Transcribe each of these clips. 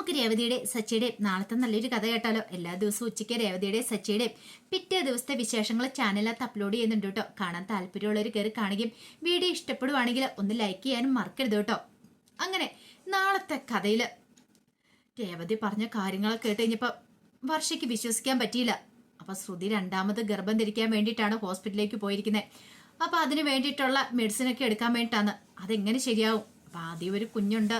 നമുക്ക് രേവതിയുടെ സച്ചിയുടെ നാളത്തെ നല്ലൊരു കഥ കേട്ടാലോ? എല്ലാ ദിവസവും ഉച്ചയ്ക്ക് രേവതിയുടെ സച്ചിയുടെ പിറ്റേ ദിവസത്തെ വിശേഷങ്ങൾ ചാനലിനകത്ത് അപ്ലോഡ് ചെയ്യുന്നുണ്ട് കേട്ടോ. കാണാൻ താല്പര്യമുള്ളവർ കയറി കാണുകയും വീഡിയോ ഇഷ്ടപ്പെടുവാണെങ്കിൽ ഒന്ന് ലൈക്ക് ചെയ്യാനും മറക്കരുത് കേട്ടോ. അങ്ങനെ നാളത്തെ കഥയിൽ രേവതി പറഞ്ഞ കാര്യങ്ങളൊക്കെ കേട്ട് കഴിഞ്ഞപ്പോൾ വർഷയ്ക്ക് വിശ്വസിക്കാൻ പറ്റിയില്ല. അപ്പോൾ ശ്രുതി രണ്ടാമത് ഗർഭം ധരിക്കാൻ വേണ്ടിയിട്ടാണ് ഹോസ്പിറ്റലിലേക്ക് പോയിരിക്കുന്നത് അപ്പോൾ അതിന് വേണ്ടിയിട്ടുള്ള മെഡിസിൻ ഒക്കെ എടുക്കാൻ വേണ്ടിയിട്ടാണ്. അതെങ്ങനെ ശരിയാവും? അപ്പൊ ആദ്യം ഒരു കുഞ്ഞുണ്ട്.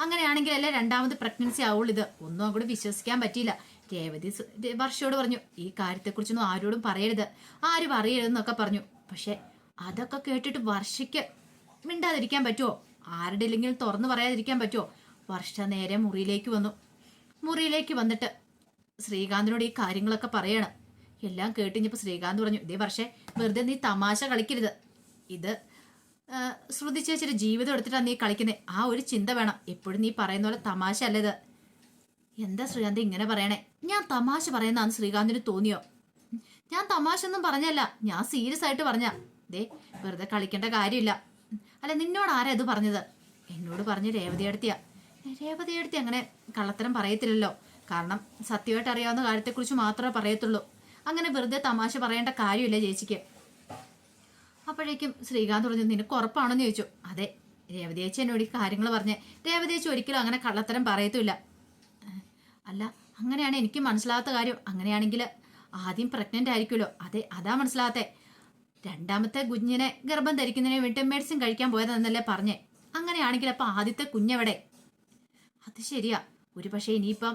അങ്ങനെയാണെങ്കിലല്ലേ രണ്ടാമത് പ്രഗ്നൻസി ആവുള്ളൂ ഇത്. ഒന്നും അങ്ങോട്ട് വിശ്വസിക്കാൻ പറ്റിയില്ല. രേവതി വർഷയോട് പറഞ്ഞു ഈ കാര്യത്തെക്കുറിച്ചൊന്നും ആരോടും പറയരുത്. ആരും അറിയരുതെന്നൊക്കെ പറഞ്ഞു. പക്ഷെ അതൊക്കെ കേട്ടിട്ട് വർഷയ്ക്ക് മിണ്ടാതിരിക്കാൻ പറ്റുമോ ആരുടെ ഇല്ലെങ്കിലും തുറന്നു പറയാതിരിക്കാൻ പറ്റുമോ വർഷ നേരെ മുറിയിലേക്ക് വന്നു. മുറിയിലേക്ക് വന്നിട്ട് ശ്രീകാന്തിനോട് ഈ കാര്യങ്ങളൊക്കെ പറയണം. എല്ലാം കേട്ടിഞ്ഞപ്പോൾ ശ്രീകാന്ത് പറഞ്ഞു ഇതേ വർഷേ വെറുതെ നീ തമാശ കളിക്കരുത്. ഇത് ശ്രുതി ചേച്ചിയുടെ ജീവിതം എടുത്തിട്ടാണ് നീ കളിക്കുന്നത് ആ ഒരു ചിന്ത വേണം. എപ്പോഴും നീ പറയുന്ന പോലെ തമാശ അല്ലത് എന്താ ശ്രീകാന്ത് ഇങ്ങനെ പറയണേ? ഞാൻ തമാശ പറയുന്നതാണ് ശ്രീകാന്തിന് തോന്നിയോ? ഞാൻ തമാശ ഒന്നും പറഞ്ഞല്ല. ഞാൻ സീരിയസ് ആയിട്ട് പറഞ്ഞ ദേ വെറുതെ കളിക്കേണ്ട കാര്യമില്ല. അല്ല നിന്നോട് ആരാ ഇത് പറഞ്ഞത്? എന്നോട് പറഞ്ഞ് രേവതി എടുത്തിയാ രേവതി എടുത്തി അങ്ങനെ കള്ളത്തരം പറയത്തില്ലല്ലോ. കാരണം സത്യമായിട്ട് അറിയാവുന്ന കാര്യത്തെക്കുറിച്ച് മാത്രമേ പറയത്തുള്ളൂ. അങ്ങനെ വെറുതെ തമാശ പറയേണ്ട കാര്യമില്ല ചേച്ചിക്ക്. അപ്പോഴേക്കും ശ്രീകാന്ത് പറഞ്ഞു നിനക്ക് ഉറപ്പാണെന്ന് ചോദിച്ചു. അതെ രേവതേച്ചി എന്നോട് ഈ കാര്യങ്ങൾ പറഞ്ഞ്. രേവതേച്ചി ഒരിക്കലും അങ്ങനെ കള്ളത്തരം പറയത്തുമില്ല. അല്ല അങ്ങനെയാണ് എനിക്ക് മനസ്സിലാകാത്ത കാര്യം. അങ്ങനെയാണെങ്കിൽ ആദ്യം പ്രഗ്നന്റ് ആയിരിക്കുമല്ലോ. അതെ അതാ മനസ്സിലാത്തെ രണ്ടാമത്തെ കുഞ്ഞിനെ ഗർഭം ധരിക്കുന്നതിന് വേണ്ടി മെഡിസിൻ കഴിക്കാൻ പോയതെന്നല്ലേ പറഞ്ഞേ. അങ്ങനെയാണെങ്കിൽ അപ്പോൾ ആദ്യത്തെ കുഞ്ഞെവിടെ? അത് ശരിയാ. ഒരു പക്ഷേ ഇനിയിപ്പം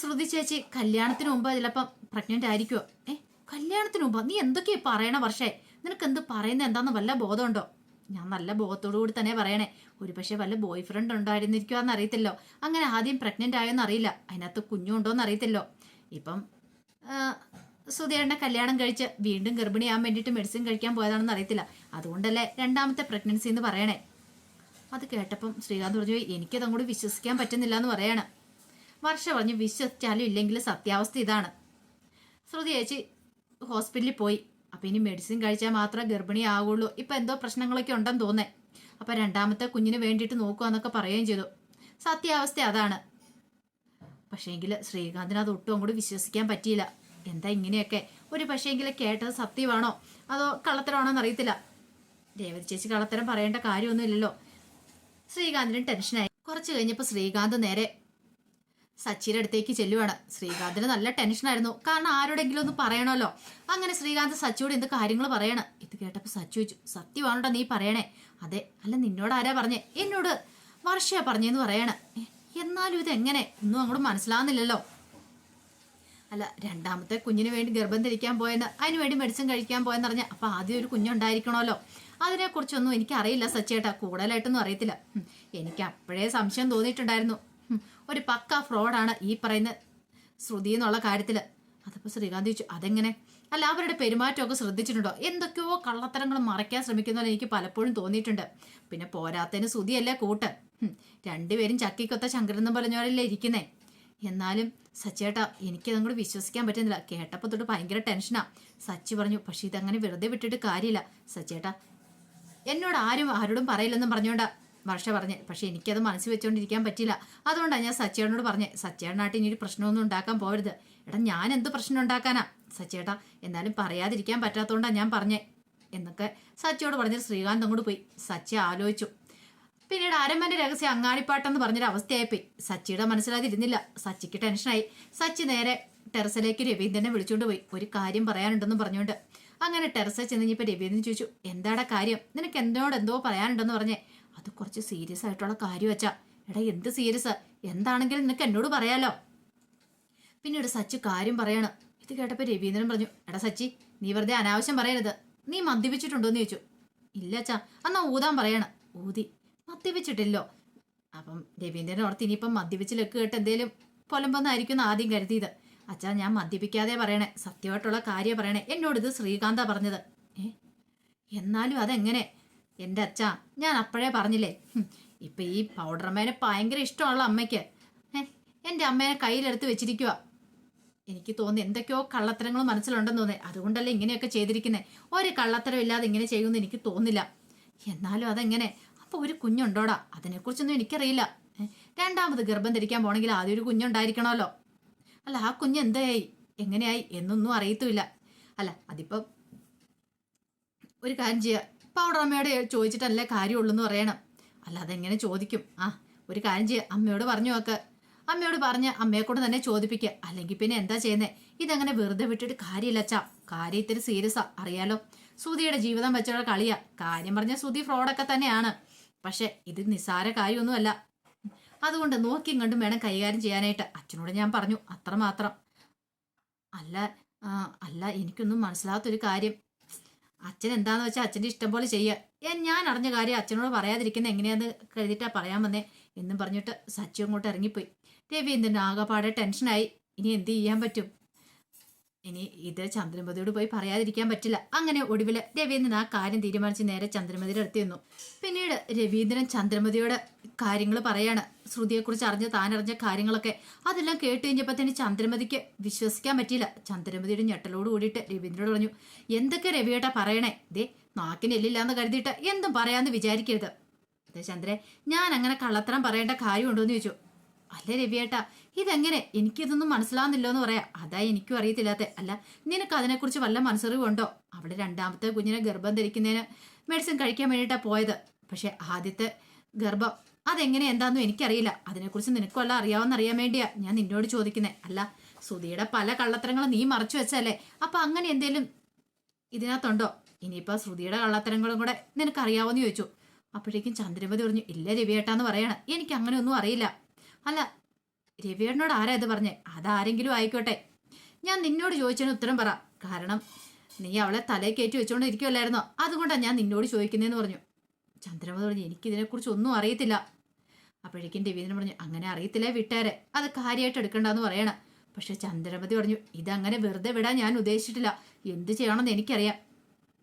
ശ്രുതി ചേച്ചി കല്യാണത്തിന് മുമ്പ് ചിലപ്പം പ്രഗ്നന്റ് ആയിരിക്കുമോ ഏ കല്യാണത്തിന് മുമ്പ്? നീ എന്തൊക്കെയാ പറയണ വർഷേ? നിനക്ക് എന്ത് പറയുന്നത് എന്താന്ന് വല്ല ബോധമുണ്ടോ? ഞാൻ നല്ല ബോധത്തോടു കൂടി തന്നെ പറയണേ. ഒരു പക്ഷേ വല്ല ബോയ് ഫ്രണ്ട് ഉണ്ടായിരുന്നിരിക്കുവാന്ന് അറിയത്തില്ലോ. അങ്ങനെ ആദ്യം പ്രഗ്നന്റ് ആയോന്ന് അറിയില്ല. അതിനകത്ത് കുഞ്ഞുണ്ടോന്ന് അറിയത്തില്ലോ. ഇപ്പം ആ, സുധേറിന്റെ കല്യാണം കഴിച്ച് വീണ്ടും ഗർഭിണിയാൻ വേണ്ടിയിട്ട് മെഡിസിൻ കഴിക്കാൻ പോയതാണെന്ന് അറിയത്തില്ല. അതുകൊണ്ടല്ലേ രണ്ടാമത്തെ പ്രഗ്നൻസി എന്ന് പറയണേ. അത് കേട്ടപ്പം ശ്രീകാന്ത് പറഞ്ഞു എനിക്കത് അങ്ങോട്ട് വിശ്വസിക്കാൻ പറ്റുന്നില്ല എന്ന് പറയാണ്. വർഷ പറഞ്ഞു വിശ്വസിച്ചാലും ഇല്ലെങ്കിലും സത്യാവസ്ഥ ഇതാണ്. ശ്രുതി ചേച്ചി ഹോസ്പിറ്റലിൽ പോയി. അപ്പം ഇനി മെഡിസിൻ കഴിച്ചാൽ മാത്രമേ ഗർഭിണി ആവുള്ളൂ ഇപ്പം എന്തോ പ്രശ്നങ്ങളൊക്കെ ഉണ്ടെന്ന് തോന്നേ. അപ്പം രണ്ടാമത്തെ കുഞ്ഞിന് വേണ്ടിയിട്ട് നോക്കുവാന്നൊക്കെ പറയുകയും ചെയ്തു. സത്യാവസ്ഥ അതാണ്. പക്ഷേങ്കിൽ ശ്രീകാന്തിന് അത് ഒട്ടും അങ്ങോട്ട് വിശ്വസിക്കാൻ പറ്റിയില്ല. എന്താ ഇങ്ങനെയൊക്കെ? ഒരു പക്ഷേങ്കിൽ കേട്ടത് സത്യമാണോ? അതോ കള്ളത്തരമാണോ എന്നറിയത്തില്ല രേവതി ചേച്ചി കള്ളത്തരം പറയേണ്ട കാര്യമൊന്നുമില്ലല്ലോ ശ്രീകാന്തിന് ടെൻഷനായി. കുറച്ച് കഴിഞ്ഞപ്പോൾ ശ്രീകാന്ത് നേരെ സച്ചിയുടെ അടുത്തേക്ക് ചെല്ലുവാണ്. ശ്രീകാന്തിന് നല്ല ടെൻഷനായിരുന്നു കാരണം ആരോടെങ്കിലും ഒന്ന് പറയണമല്ലോ. അങ്ങനെ ശ്രീകാന്ത് സച്ചിയോട് എന്ത് കാര്യങ്ങൾ പറയണം? ഇത് കേട്ടപ്പോൾ സച്ചു ചോദിച്ചു സത്യമാണോടാ നീ പറയണേ? അതെ. അല്ല നിന്നോട് ആരാ പറഞ്ഞേ? എന്നോട് വർഷയാ പറഞ്ഞെന്ന് പറയണേ. "ഏ, എന്നാലും ഇത് എങ്ങനെ ഒന്നും അങ്ങോട്ട് മനസ്സിലാവുന്നില്ലല്ലോ. അല്ല രണ്ടാമത്തെ കുഞ്ഞിന് വേണ്ടി ഗർഭം ധരിക്കാൻ പോയെന്ന് അതിന് വേണ്ടി മെഡിസിൻ കഴിക്കാൻ പോയെന്ന് പറഞ്ഞാൽ അപ്പോൾ ആദ്യം ഒരു കുഞ്ഞുണ്ടായിരിക്കണമല്ലോ. അതിനെക്കുറിച്ചൊന്നും എനിക്കറിയില്ല സച്ചേട്ടാ കൂടുതലായിട്ടൊന്നും അറിയത്തില്ല. എനിക്ക് അപ്പോഴേ സംശയം തോന്നിയിട്ടുണ്ടായിരുന്നു. ഒരു പക്ക ഫ്രോഡാണ് ഈ പറയുന്ന ശ്രുതി എന്നുള്ള കാര്യത്തിൽ അതപ്പോൾ ശ്രീകാന്ത് ചോദിച്ചു അതെങ്ങനെ? അല്ല അവരുടെ പെരുമാറ്റമൊക്കെ ശ്രദ്ധിച്ചിട്ടുണ്ടോ? എന്തൊക്കെയോ കള്ളത്തരങ്ങൾ മറയ്ക്കാൻ ശ്രമിക്കുന്ന എനിക്ക് പലപ്പോഴും തോന്നിയിട്ടുണ്ട്. പിന്നെ പോരാത്തതിന് ശ്രുതിയല്ലേ കൂട്ട്. രണ്ടുപേരും ചക്കിക്കൊത്ത ശങ്കരനും പറഞ്ഞവരല്ലേ ഇരിക്കുന്നേ. എന്നാലും സച്ചേട്ടാ എനിക്ക് കൂടി വിശ്വസിക്കാൻ പറ്റുന്നില്ല. കേട്ടപ്പോൾ തൊട്ട് ഭയങ്കര ടെൻഷനാ. സച്ചി പറഞ്ഞു പക്ഷെ ഇതങ്ങനെ വെറുതെ വിട്ടിട്ട് കാര്യമില്ല. സച്ചേട്ടാ എന്നോട് ആരും ആരോടും പറയില്ലെന്നും പറഞ്ഞോണ്ടാ. വർഷ പറഞ്ഞ്. പക്ഷെ എനിക്കത് മനസ്സിൽ വെച്ചുകൊണ്ടിരിക്കാൻ പറ്റില്ല. അതുകൊണ്ടാണ് ഞാൻ സച്ചേട്ടനോട് പറഞ്ഞേ സച്ചേട്ടനായിട്ട് ഇനി ഒരു പ്രശ്നമൊന്നും ഉണ്ടാക്കാൻ പോരുത്. എടാ ഞാൻ എന്ത് പ്രശ്നം ഉണ്ടാക്കാനാ? സച്ചേട്ടാ എന്നാലും പറയാതിരിക്കാൻ പറ്റാത്തതുകൊണ്ടാണ് ഞാൻ പറഞ്ഞേ. എന്നൊക്കെ സച്ചിയോട് പറഞ്ഞിട്ട് ശ്രീകാന്ത് അങ്ങോട്ട് പോയി. സച്ചി ആലോചിച്ചു. പിന്നീട് അരമന്റെ രഹസ്യം അങ്ങാടിപ്പാട്ടെന്ന് പറഞ്ഞൊരു അവസ്ഥയായിപ്പോയി. സച്ചിയുടെ മനസ്സിലാതിരുന്നില്ല. സച്ചിക്ക് ടെൻഷനായി. സച്ചി നേരെ ടെറസിലേക്ക് രവീന്ദ്രനെ വിളിച്ചുകൊണ്ട് പോയി. ഒരു കാര്യം പറയാനുണ്ടെന്ന് പറഞ്ഞുകൊണ്ട് അങ്ങനെ ടെറസിൽ ചെന്ന് ഇനിയിപ്പോൾ രവീന്ദ്രൻ ചോദിച്ചു എന്താടാ കാര്യം? നിനക്ക് എന്നോട് എന്തോ പറയാനുണ്ടെന്ന് പറഞ്ഞേ? അത് കുറച്ച് സീരിയസ് ആയിട്ടുള്ള കാര്യം വെച്ചാ എടാ എന്ത് സീരിയസ് എന്താണെങ്കിലും നിനക്ക് എന്നോട് പറയാലോ. പിന്നീട് സച്ചി കാര്യം പറയാണ്. ഇത് കേട്ടപ്പോൾ രവീന്ദ്രൻ പറഞ്ഞു എടാ സച്ചി നീ വെറുതെ അനാവശ്യം പറയരുത്. നീ മദ്യപിച്ചിട്ടുണ്ടോ എന്ന് ചോദിച്ചു. ഇല്ല അച്ഛാ എന്നാ ഊതാൻ പറയണം. ഊതി. മദ്യപിച്ചിട്ടില്ലോ. അപ്പം രവീന്ദ്രൻ ഓർത്ത് ഇനിയിപ്പം മദ്യപിച്ച് ലക്ക് കേട്ട് എന്തേലും പൊലമ്പെന്നായിരിക്കും ആദ്യം കരുതിയത്. അച്ഛാ ഞാൻ മദ്യപിക്കാതെ പറയണേ. സത്യമായിട്ടുള്ള കാര്യം പറയണേ. എന്നോട് ഇത് ശ്രീകാന്ത പറഞ്ഞത്. ഏ? എന്നാലും അതെങ്ങനെ? എന്റെ അച്ഛാ ഞാൻ അപ്പോഴേ പറഞ്ഞില്ലേ? ഇപ്പം ഈ പൗഡർമേനെ ഭയങ്കര ഇഷ്ടമുള്ള അമ്മയ്ക്ക്. എന്റെ അമ്മേനെ കയ്യിലെടുത്ത് വെച്ചിരിക്കുക എനിക്ക് തോന്നി എന്തൊക്കെയോ കള്ളത്തരങ്ങൾ മനസ്സിലുണ്ടെന്ന് തോന്നി അതുകൊണ്ടല്ലേ ഇങ്ങനെയൊക്കെ ചെയ്തിരിക്കുന്നത് ഒരു കള്ളത്തരം ഇല്ലാതെ ഇങ്ങനെ ചെയ്യുമെന്ന് എനിക്ക് തോന്നില്ല എന്നാലും അതെങ്ങനെ? അപ്പോൾ ഒരു കുഞ്ഞുണ്ടോടാ? അതിനെക്കുറിച്ചൊന്നും എനിക്കറിയില്ല. രണ്ടാമത് ഗർഭം ധരിക്കാൻ പോണെങ്കിൽ ആദ്യം ഒരു കുഞ്ഞുണ്ടായിരിക്കണമല്ലോ. അല്ല ആ കുഞ്ഞ് എന്തായി എങ്ങനെയായി എന്നൊന്നും അറിയത്തുമില്ല. അല്ല അതിപ്പം ഒരു കാര്യം ചെയ്യുക പൗഡർ അമ്മയോട് ചോദിച്ചിട്ടല്ലേ കാര്യമുള്ളൂ എന്ന് പറയണം. അല്ലാതെ എങ്ങനെ ചോദിക്കും? ആ ഒരു കാര്യം ചെയ്യുക അമ്മയോട് പറഞ്ഞു നോക്ക്. അമ്മയോട് പറഞ്ഞ് അമ്മയെക്കൊണ്ട് തന്നെ ചോദിപ്പിക്കുക അല്ലെങ്കിൽ പിന്നെ എന്താ ചെയ്യുന്നേ? ഇതങ്ങനെ വെറുതെ വിട്ടിട്ട് കാര്യമില്ല അച്ഛാ. കാര്യം ഇത്തിരി സീരിയസാ അറിയാലോ? സുധിയുടെ ജീവിതം വെച്ചുള്ള കളിയാ. കാര്യം പറഞ്ഞ സുധി ഫ്രോഡൊക്കെ തന്നെയാണ്. പക്ഷെ ഇത് നിസ്സാര കാര്യമൊന്നുമല്ല. അതുകൊണ്ട് നോക്കിയും കണ്ടും വേണം കൈകാര്യം ചെയ്യാനായിട്ട്. അച്ഛനോട് ഞാൻ പറഞ്ഞു. അത്രമാത്രം. അല്ല അല്ല എനിക്കൊന്നും മനസ്സിലാത്തൊരു കാര്യം. അച്ഛൻ എന്താന്ന് വെച്ചാൽ അച്ഛന്റെ ഇഷ്ടം പോലെ ചെയ്യുക ഞാൻ അറിഞ്ഞ കാര്യം അച്ഛനോട് പറയാതിരിക്കുന്ന എങ്ങനെയാന്ന് കരുതിയിട്ടാ പറയാൻ വന്നേ എന്നും പറഞ്ഞിട്ട് സച്ചു അങ്ങോട്ട് ഇറങ്ങിപ്പോയി. രവീന്ദ്രൻ ആകെപ്പാടെ ടെൻഷനായി ഇനി എന്ത് ചെയ്യാൻ പറ്റും? ഇനി ഇത് ചന്ദ്രമതിയോട് പോയി പറയാതിരിക്കാൻ പറ്റില്ല. അങ്ങനെ ഒടുവിൽ രവീന്ദ്രൻ ആ കാര്യം തീരുമാനിച്ച് നേരെ ചന്ദ്രമതിയുടെ അടുത്ത് ചെന്നു. പിന്നീട് രവീന്ദ്രൻ ചന്ദ്രമതിയോട് കാര്യങ്ങൾ പറയാണ്. ശ്രുതിയെക്കുറിച്ച് അറിഞ്ഞ താനറിഞ്ഞ കാര്യങ്ങളൊക്കെ അതെല്ലാം കേട്ട് കഴിഞ്ഞപ്പോഴത്തേന് ചന്ദ്രമതിക്ക് വിശ്വസിക്കാൻ പറ്റിയില്ല. ചന്ദ്രമതിയുടെ ഞെട്ടലോട് കൂടിയിട്ട് രവീന്ദ്രനോട് പറഞ്ഞു എന്തൊക്കെ രവിയേട്ടാ പറയണേ? ദേ നാക്കിന് കരുതിയിട്ട് എന്തും പറയാന്ന് വിചാരിക്കരുത്. അതെ ചന്ദ്രേ ഞാൻ അങ്ങനെ കള്ളത്തരം പറയേണ്ട കാര്യമുണ്ടോ എന്ന് ചോദിച്ചു. അല്ലേ രവിയേട്ടാ? ഇതെങ്ങനെ? എനിക്കിതൊന്നും മനസ്സിലാവുന്നില്ലോ എന്ന് പറയാം. അതാ എനിക്കും അറിയത്തില്ലാത്ത. അല്ല നിനക്ക് അതിനെക്കുറിച്ച് വല്ല മനസ്സറിവുണ്ടോ അവിടെ രണ്ടാമത്തെ കുഞ്ഞിനെ ഗർഭം ധരിക്കുന്നതിന് മെഡിസിൻ കഴിക്കാൻ വേണ്ടിയിട്ടാ പോയത്. പക്ഷെ ആദ്യത്തെ ഗർഭം അതെങ്ങനെ എന്താണെന്നും എനിക്കറിയില്ല. അതിനെക്കുറിച്ച് നിനക്കും വല്ല അറിയാവുന്ന അറിയാൻ വേണ്ടിയാ ഞാൻ നിന്നോട് ചോദിക്കുന്നത് അല്ല സുധിയുടെ പല കള്ളത്തരങ്ങളും നീ മറച്ചു വെച്ചല്ലേ അപ്പൊ അങ്ങനെ എന്തേലും ഇതിനകത്തുണ്ടോ? ഇനിയിപ്പോ ശ്രുതിയുടെ കള്ളത്തരങ്ങളും കൂടെ നിനക്ക് എന്ന് ചോദിച്ചു. അപ്പോഴേക്കും ചന്ദ്രമതി പറഞ്ഞു ഇല്ല രവിയേട്ടാന്ന് പറയണം. എനിക്ക് അങ്ങനെ ഒന്നും അറിയില്ല. അല്ല രവിയേട്ടനോട് ആരാ ഇത് പറഞ്ഞേ? അതാരെങ്കിലും ആയിക്കോട്ടെ. ഞാൻ നിന്നോട് ചോദിച്ചതിന് ഉത്തരം പറ. കാരണം നീ അവളെ തലയിൽ കയറ്റി വെച്ചുകൊണ്ട് ഇരിക്കുമല്ലായിരുന്നോ അതുകൊണ്ടാണ് ഞാൻ നിന്നോട് ചോദിക്കുന്നതെന്ന് പറഞ്ഞു. ചന്ദ്രമതി പറഞ്ഞു എനിക്കിതിനെക്കുറിച്ച് ഒന്നും അറിയത്തില്ല. അപ്പോഴേക്കും രവീന്ദ്രൻ പറഞ്ഞു അങ്ങനെ അറിയത്തില്ല വിട്ടേരെ. അത് കാര്യമായിട്ട് എടുക്കണ്ടെന്ന് പറയണം. പക്ഷെ ചന്ദ്രമതി പറഞ്ഞു ഇതങ്ങനെ വെറുതെ വിടാൻ ഞാൻ ഉദ്ദേശിച്ചിട്ടില്ല. എന്ത് ചെയ്യണമെന്ന് എനിക്കറിയാം.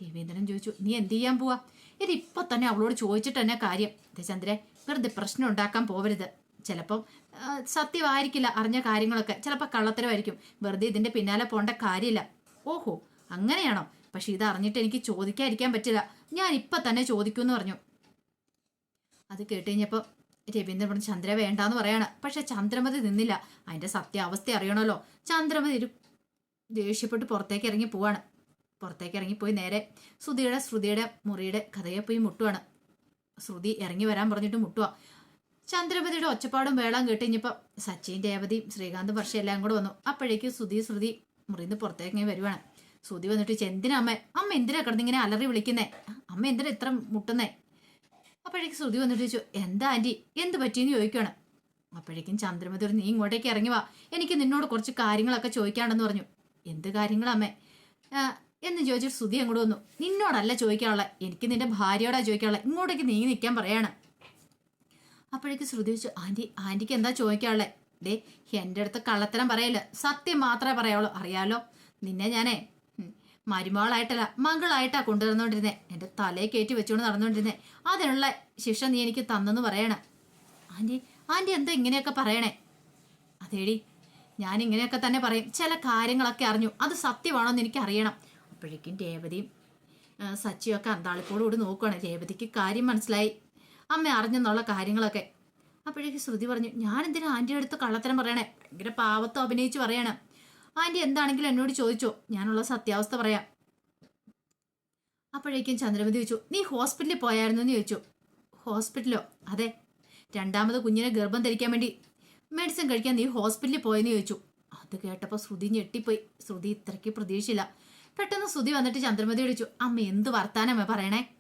രവീന്ദ്രൻ ചോദിച്ചു നീ എന്ത് ചെയ്യാൻ പോവാ? ഇത് തന്നെ അവളോട് ചോദിച്ചിട്ട് തന്നെ കാര്യം. ദേ ചന്ദ്രേ വെറുതെ പ്രശ്നം ഉണ്ടാക്കാൻ പോവരുത്. ചിലപ്പം സത്യമായിരിക്കില്ല അറിഞ്ഞ കാര്യങ്ങളൊക്കെ. ചിലപ്പോൾ കള്ളത്തരമായിരിക്കും. വെറുതെ ഇതിന്റെ പിന്നാലെ പോകേണ്ട കാര്യമില്ല. ഓഹോ അങ്ങനെയാണോ? പക്ഷെ ഇത് അറിഞ്ഞിട്ട് എനിക്ക് ചോദിക്കാതിരിക്കാൻ പറ്റില്ല. ഞാൻ ഇപ്പൊ തന്നെ ചോദിക്കുമെന്ന് പറഞ്ഞു. അത് കേട്ട് കഴിഞ്ഞപ്പോൾ രവീന്ദ്രൻ പറഞ്ഞു ചന്ദ്ര വേണ്ടാന്ന് പറയാണ്. പക്ഷെ ചന്ദ്രമതി നിന്നില്ല. അതിന്റെ സത്യാവസ്ഥ അറിയണമല്ലോ. ചന്ദ്രമതി ഒരു ദേഷ്യപ്പെട്ട് പുറത്തേക്ക് ഇറങ്ങി പോവാണ്. പുറത്തേക്ക് ഇറങ്ങിപ്പോയി നേരെ ശ്രുതിയുടെ ശ്രുതിയുടെ മുറിയുടെ കഥയെ പോയി മുട്ടുവാണ്. ശ്രുതി ഇറങ്ങി വരാൻ പറഞ്ഞിട്ട് മുട്ടുക ചന്ദ്രമതിയുടെ ഒച്ചപ്പാടും വേളം കേട്ട് സച്ചിൻ രേവതി ശ്രീകാന്ത് വർഷ എല്ലാം കൂടെ വന്നു. അപ്പോഴേക്കും സുധി ശ്രുതി മുറിന്ന് പുറത്തേക്ക് വരുവാണ്. സുധി വന്നിട്ട് എന്തിനാ അമ്മ? അമ്മ എന്തിനാ കിടന്നിങ്ങനെ അലറി വിളിക്കുന്നേ? അമ്മ എന്തിനാ ഇത്ര മുട്ടുന്നേ? അപ്പോഴേക്കും ശ്രുതി വന്നിട്ട് ചോദിച്ചു എന്താ ആന്റി? എന്ത് പറ്റിയെന്ന് ചോദിക്കുകയാണ് അപ്പോഴേക്കും ചന്ദ്രമതി നീ ഇങ്ങോട്ടേക്ക് ഇറങ്ങി വാ. എനിക്ക് നിന്നോട് കുറച്ച് കാര്യങ്ങളൊക്കെ ചോദിക്കാണ്ടെന്ന് പറഞ്ഞു. എന്ത് കാര്യങ്ങളാ അമ്മേ? എന്ന് ചോദിച്ചിട്ട് ശ്രുതി അങ്ങോട്ട് വന്നു നിന്നോടല്ല ചോദിക്കാനുള്ള എനിക്ക് നിന്റെ ഭാര്യയോടാ ചോദിക്കാനുള്ള ഇങ്ങോട്ടേക്ക് നീ നിൽക്കാൻ പറയാണ്. അപ്പോഴേക്ക് ശ്രുതി വെച്ചു ആന്റിക്ക് എന്താ ചോദിക്കാനുള്ളേ? ഡേ എന്റെ അടുത്ത് കള്ളത്തരം പറയല്ല സത്യം മാത്രമേ പറയാവുള്ളൂ അറിയാലോ? നിന്നെ ഞാനേ മരുമകളായിട്ടല്ല മകളായിട്ടാ കൊണ്ടുവന്നുകൊണ്ടിരുന്നേ. എന്റെ തലയെ കയറ്റി വെച്ചുകൊണ്ട് നടന്നുകൊണ്ടിരുന്നേ. അതിനുള്ള ശിക്ഷ നീ എനിക്ക് തന്നെന്ന് പറയണം. ആന്റി ആന്റി എന്താ ഇങ്ങനെയൊക്കെ പറയണേ? അതേടി ഞാൻ ഇങ്ങനെയൊക്കെ തന്നെ പറയും. ചില കാര്യങ്ങളൊക്കെ അറിഞ്ഞു. അത് സത്യമാണോന്ന് എനിക്ക് അറിയണം. അപ്പോഴേക്കും രേവതിയും സച്ചിയൊക്കെ അന്താളിപ്പോടുകൂടി നോക്കുകയാണ് രേവതിക്ക് കാര്യം മനസ്സിലായി. അമ്മ അറിഞ്ഞെന്നുള്ള കാര്യങ്ങളൊക്കെ. അപ്പോഴേക്ക് ശ്രുതി പറഞ്ഞു ഞാൻ എന്തിനാ ആന്റിയുടെ അടുത്ത് കള്ളത്തരം പറയണേ? ഭയങ്കര പാവത്തോ അഭിനയിച്ച് പറയണം. ആന്റി എന്താണെങ്കിലും എന്നോട് ചോദിച്ചോ ഞാനുള്ള സത്യാവസ്ഥ പറയാം. അപ്പോഴേക്കും ചന്ദ്രമതി ചോദിച്ചു നീ ഹോസ്പിറ്റലിൽ പോയായിരുന്നു എന്ന് ചോദിച്ചു. ഹോസ്പിറ്റലോ? അതെ. രണ്ടാമത് കുഞ്ഞിനെ ഗർഭം ധരിക്കാൻ വേണ്ടി മെഡിസിൻ കഴിക്കാൻ നീ ഹോസ്പിറ്റലിൽ പോയെന്ന് ചോദിച്ചു. അത് കേട്ടപ്പോൾ ശ്രുതി ഞെട്ടിപ്പോയി. ശ്രുതി ഇത്രയ്ക്ക് പ്രതീക്ഷയില്ല. പെട്ടെന്ന് ശ്രുതി വന്നിട്ട് ചന്ദ്രമതി വിളിച്ചു അമ്മ എന്ത് വർത്താനമേ പറയണേ?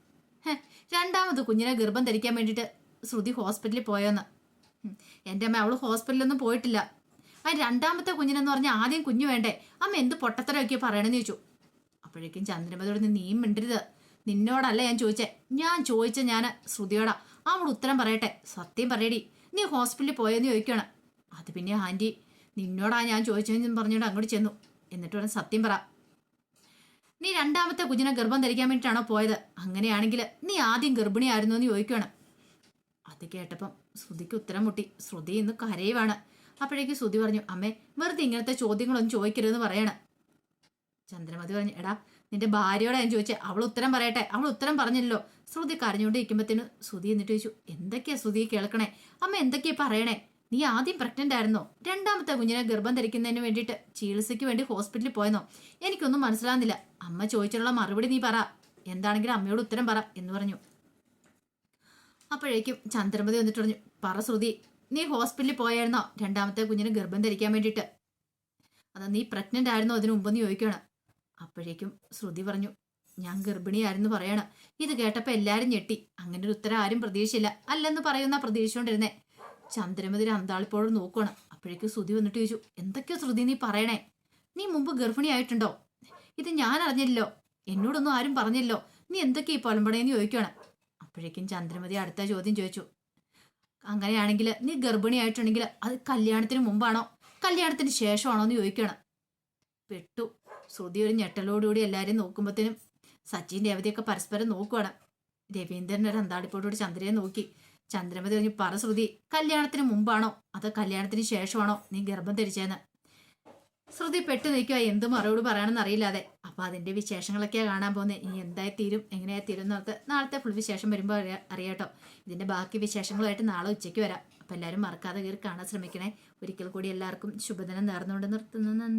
രണ്ടാമത് കുഞ്ഞിനെ ഗർഭം ധരിക്കാൻ വേണ്ടിയിട്ട് ശ്രുതി ഹോസ്പിറ്റലിൽ പോയെന്ന്. എന്റെ അമ്മ അവൾ ഹോസ്പിറ്റലിലൊന്നും പോയിട്ടില്ല. ആ രണ്ടാമത്തെ കുഞ്ഞിനെന്ന് പറഞ്ഞാൽ ആദ്യം കുഞ്ഞു വേണ്ടേ? അമ്മ എന്ത് പൊട്ടത്തരമൊക്കെ പറയണമെന്ന് ചോദിച്ചു. അപ്പോഴേക്കും ചന്ദ്രമതിയോട് നീ മിണ്ടരുത്. നിന്നോടല്ല ഞാൻ ചോദിച്ചേ. ഞാൻ ചോദിച്ച ഞാൻ ശ്രുതിയോടാ. അവൾ ഉത്തരം പറയട്ടെ. സത്യം പറയടി. നീ ഹോസ്പിറ്റലിൽ പോയെന്ന് ചോദിക്കണം അത് പിന്നെ ആന്റി നിന്നോടാ ഞാൻ ചോദിച്ചതെന്ന് പറഞ്ഞുകൊണ്ട് അങ്ങോട്ട് ചെന്നു. എന്നിട്ട് പറഞ്ഞു സത്യം പറ. നീ രണ്ടാമത്തെ കുഞ്ഞിനെ ഗർഭം ധരിക്കാൻ വേണ്ടിയിട്ടാണോ പോയത്? അങ്ങനെയാണെങ്കിൽ നീ ആദ്യം ഗർഭിണിയായിരുന്നു എന്ന് ചോദിക്കണം അത് കേട്ടപ്പം ശ്രുതിക്ക് ഉത്തരം മുട്ടി. ശ്രുതി ഇന്ന് കരയുവാണ്. അപ്പോഴേക്ക് ശ്രുതി പറഞ്ഞു അമ്മേ വെറുതെ ഇങ്ങനത്തെ ചോദ്യങ്ങളൊന്നും ചോദിക്കരുതെന്ന് പറയണം. ചന്ദ്രമതി പറഞ്ഞു എടാ നിന്റെ ഭാര്യയോടെ ഞാൻ ചോദിച്ചേ. അവൾ ഉത്തരം പറയട്ടെ. അവൾ ഉത്തരം പറഞ്ഞില്ലല്ലോ. ശ്രുതി കരഞ്ഞുകൊണ്ടിരിക്കുമ്പോഴത്തേനും ശ്രുതി എന്നിട്ട് ചോദിച്ചു എന്തൊക്കെയാ ശ്രുതി കേൾക്കണേ? അമ്മ എന്തൊക്കെയാ പറയണേ? നീ ആദ്യം പ്രഗ്നന്റ് ആയിരുന്നോ? രണ്ടാമത്തെ കുഞ്ഞിനെ ഗർഭം ധരിക്കുന്നതിന് വേണ്ടിയിട്ട് ചികിത്സയ്ക്ക് വേണ്ടി ഹോസ്പിറ്റലിൽ പോയെന്നോ? എനിക്കൊന്നും മനസ്സിലാകുന്നില്ല. അമ്മ ചോദിച്ചിട്ടുള്ള മറുപടി നീ പറ. എന്താണെങ്കിലും അമ്മയോട് ഉത്തരം പറ എന്ന് പറഞ്ഞു. അപ്പോഴേക്കും ചന്ദ്രമതി വന്നിട്ട് പറഞ്ഞു പറ ശ്രുതി നീ ഹോസ്പിറ്റലിൽ പോയായിരുന്നോ? രണ്ടാമത്തെ കുഞ്ഞിനെ ഗർഭം ധരിക്കാൻ വേണ്ടിയിട്ട്. അത് നീ പ്രഗ്നന്റ് ആയിരുന്നു? അതിനു മുമ്പെന്ന് ചോദിക്കണം അപ്പോഴേക്കും ശ്രുതി പറഞ്ഞു ഞാൻ ഗർഭിണിയായിരുന്നു പറയണം. ഇത് കേട്ടപ്പോൾ എല്ലാവരും ഞെട്ടി. അങ്ങനെ ഒരു ഉത്തരം ആരും പ്രതീക്ഷയില്ല അല്ലെന്ന് പറയുന്ന പ്രതീക്ഷിച്ചുകൊണ്ടിരുന്നേ ചന്ദ്രമതി അന്താളിപ്പോഴും നോക്കണം അപ്പോഴേക്കും ശ്രുതി വന്നിട്ട് ചോദിച്ചു എന്തൊക്കെയോ ശ്രുതി നീ പറയണേ? നീ മുമ്പ് ഗർഭിണിയായിട്ടുണ്ടോ? ഇത് ഞാൻ അറിഞ്ഞില്ലല്ലോ. എന്നോടൊന്നും ആരും പറഞ്ഞില്ലോ നീ എന്തൊക്കെ ഈ പൊലമ്പണേന്ന് ചോദിക്കണം അപ്പോഴേക്കും ചന്ദ്രമതി അടുത്ത ചോദ്യം ചോദിച്ചു അങ്ങനെയാണെങ്കിൽ നീ ഗർഭിണിയായിട്ടുണ്ടെങ്കിൽ അത് കല്യാണത്തിന് മുമ്പാണോ? കല്യാണത്തിന് ശേഷമാണോ എന്ന് ചോദിക്കണം പെട്ടു. ശ്രുതി ഒരു ഞെട്ടലോടുകൂടി എല്ലാവരെയും നോക്കുമ്പോഴത്തേനും സച്ചിൻ രേവതിയൊക്കെ പരസ്പരം നോക്കുവാണ്. രവീന്ദ്രൻ ഒരു അന്താടിപ്പോടുകൂടി ചന്ദ്രയെ നോക്കി. ചന്ദ്രമതി പറഞ്ഞു പറ ശ്രുതി കല്യാണത്തിന് മുമ്പാണോ? അതോ കല്യാണത്തിന് ശേഷമാണോ നീ ഗർഭം ധരിച്ചതെന്ന്? ശ്രുതി പെട്ടു നിൽക്കുക എന്ത് മറുപടി പറയണമെന്ന് അറിയില്ലാതെ. അപ്പൊ അതിന്റെ വിശേഷങ്ങളൊക്കെയാ കാണാൻ പോകുന്നത് ഇനി എന്തായി തീരും? എങ്ങനെയാ തീരും എന്നൊക്കെ നാളത്തെ ഫുൾ വിശേഷം വരുമ്പോൾ അറിയാ അറിയാട്ടോ. ഇതിന്റെ ബാക്കി വിശേഷങ്ങളുമായിട്ട് നാളെ ഉച്ചയ്ക്ക് വരാം. അപ്പൊ എല്ലാവരും മറക്കാതെ കയറി കാണാൻ ശ്രമിക്കണേ. ഒരിക്കൽ കൂടി എല്ലാവർക്കും ശുഭദിനം നേർന്നുകൊണ്ട് നിർത്തുന്നു. നന്ദി.